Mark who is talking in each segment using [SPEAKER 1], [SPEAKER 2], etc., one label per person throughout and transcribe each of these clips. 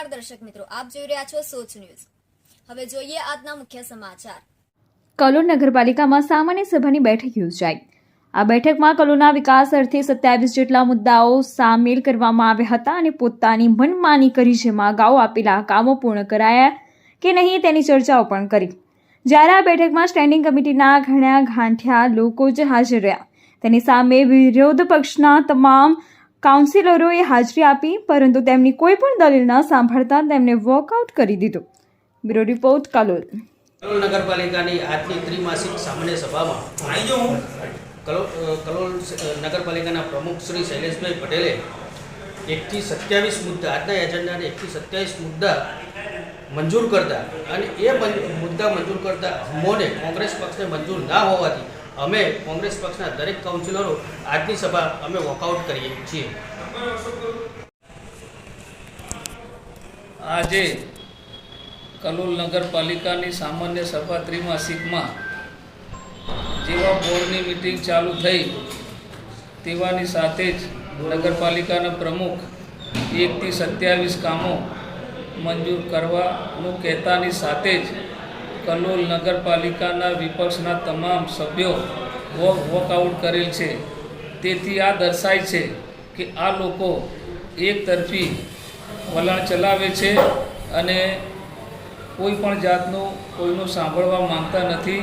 [SPEAKER 1] આપ જોઈ રહ્યા છો સોચ ન્યૂઝ. હવે જોઈએ આજના મુખ્ય સમાચાર.
[SPEAKER 2] કલોલ નગરપાલિકામાં સામાન્ય સભાની બેઠક યોજાઈ. આ બેઠકમાં કલોલના વિકાસ અર્થે સત્યાવીસ જેટલા મુદ્દાઓ સામેલ કરવામાં આવ્યા હતા અને પોતાની મનમાની કરી જેમાં અગાઉ આપેલા કામો પૂર્ણ કરાયા કે નહીં તેની ચર્ચાઓ પણ કરી. જ્યારે આ બેઠકમાં સ્ટેન્ડિંગ કમિટીના ઘણા ગાંઠિયા લોકો જ હાજર રહ્યા. તેની સામે વિરોધ પક્ષના તમામ કાઉન્સિલરોએ હાજરી આપી પરંતુ તેમની કોઈ પણ દલીલ ન સાંભળતા તેમને વોકઆઉટ કરી દીધું. Bureau report Kalol.
[SPEAKER 3] કલોલ નગરપાલિકાની આજની ત્રિમાસિક સામાન્ય સભામાં કલોલ કલોલ નગરપાલિકાના પ્રમુખ શ્રી શૈલેષભાઈ પટેલે એકથી સત્યાવીસ મુદ્દા આજના એજન્ડાને એકથી સત્યાવીસ મુદ્દા મંજૂર કરતા અને એ મુદ્દા મંજૂર કરતા અમોને કોંગ્રેસ પક્ષને મંજૂર ના હોવાથી અમે કોંગ્રેસ પક્ષના દરેક કાઉન્સિલરો આજની સભા અમે વોકઆઉટ કરીએ છીએ.
[SPEAKER 4] આજે કલોલ નગરપાલિકાની સામાન્ય સભા ત્રિમાસિકમાં જેવા બોર્ડની મિટિંગ ચાલુ થઈ, તેવાની સાથે જ નગરપાલિકાના પ્રમુખ એકથી સત્યાવીસ કામો મંજૂર કરવાનું કહેતાની સાથે જ કલોલ નગરપાલિકાના વિપક્ષના તમામ સભ્યો વોક વોકઆઉટ કરેલ છે. તેથી આ દર્શાય છે કે આ લોકો એક તરફી વલણ ચલાવે છે અને કોઈ પણ જાતનું કોઈનું સાંભળવા માંગતા નથી.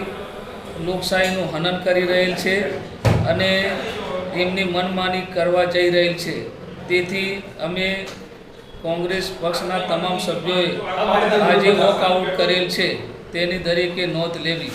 [SPEAKER 4] લોકશાહીનું હનન કરી રહેલ છે અને એમની મનમાની કરવા જઈ રહેલ છે. તેથી અમે કોંગ્રેસ પક્ષના તમામ સભ્યોએ આજે વોકઆઉટ કરેલ છે. તેની દરેકે નોંધ લેવી.